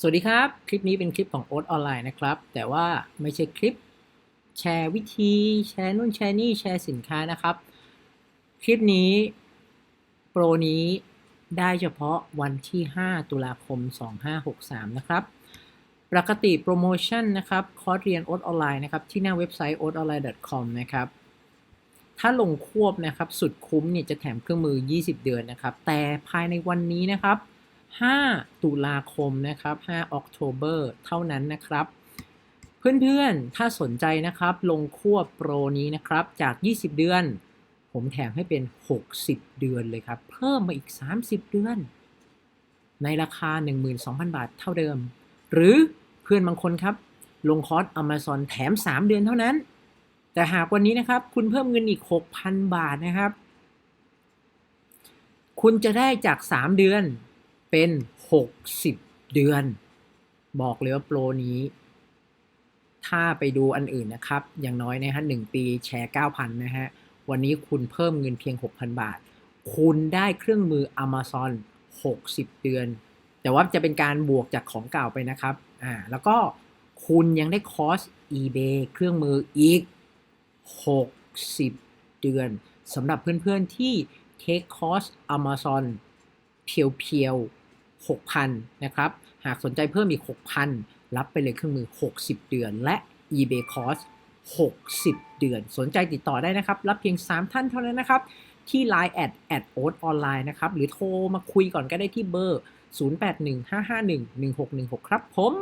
สวัสดีครับ คลิปนี้เป็นคลิปของโอ๊ตออนไลน์นะครับ แต่ว่าไม่ใช่คลิปแชร์วิธี แชร์นู่นแชร์นี่แชร์สินค้านะครับ คลิปนี้ โปรนี้ได้เฉพาะวันที่ 5 ตุลาคม 2563 นะครับ ปกติโปรโมชั่นนะครับ คอร์สเรียนโอ๊ตออนไลน์นะครับ ที่หน้าเว็บไซต์ o a t o n l i n e c o m นะครับ ถ้าลงควบนะครับ สุดคุ้มเนี่ยจะแถมเครื่องมือ 20 เดือนนะครับ แต่ภายในวันนี้นะครับ 5 ตุลาคมนะครับ5ออกโทเบอร์เท่านั้นนะครับ เพื่อนๆ ถ้าสนใจนะครับ ลงควบโปรนี้นะครับ จาก 20 เดือน ผมแถมให้เป็น 60 เดือนเลยครับ เพิ่มมาอีก 30 เดือน ในราคา 12,000 บาทเท่าเดิม หรือเพื่อนบางคนครับ ลงคอร์ส Amazon แถม 3 เดือนเท่านั้น แต่หากวันนี้นะครับ คุณเพิ่มเงินอีก 6,000 บาทนะครับ คุณจะได้จาก 3 เดือน เป็น 60 เดือน บอกเลยว่าโปรนี้ ถ้าไปดูอันอื่นนะครับ อย่างน้อยนะฮะหนึ่งปีแชร์ 9,000 นะฮะ วันนี้คุณเพิ่มเงินเพียง 6,000 บาท คุณได้เครื่องมือ Amazon 60 เดือน แต่ว่าจะเป็นการบวกจากของเก่าไปนะครับ อ่า แล้วก็คุณยังได้คอร์ส eBay เครื่องมืออีก 60 เดือนสำหรับเพื่อนๆที่เทคคอร์ส Amazon เพียวๆ 6,000นะครับ หากสนใจเพิ่มอีก 6,000 รับไปเลยเครื่องมือ 60 เดือน และ eBay Course 60 เดือน สนใจติดต่อได้นะครับ รับเพียง 3 ท่านเท่านั้นนะครับ ที่ Line แอดแอดโอ๊ตออนไลน์นะครับ หรือโทรมาคุยก่อนก็ได้ที่เบอร์ 0815511616 ครับผม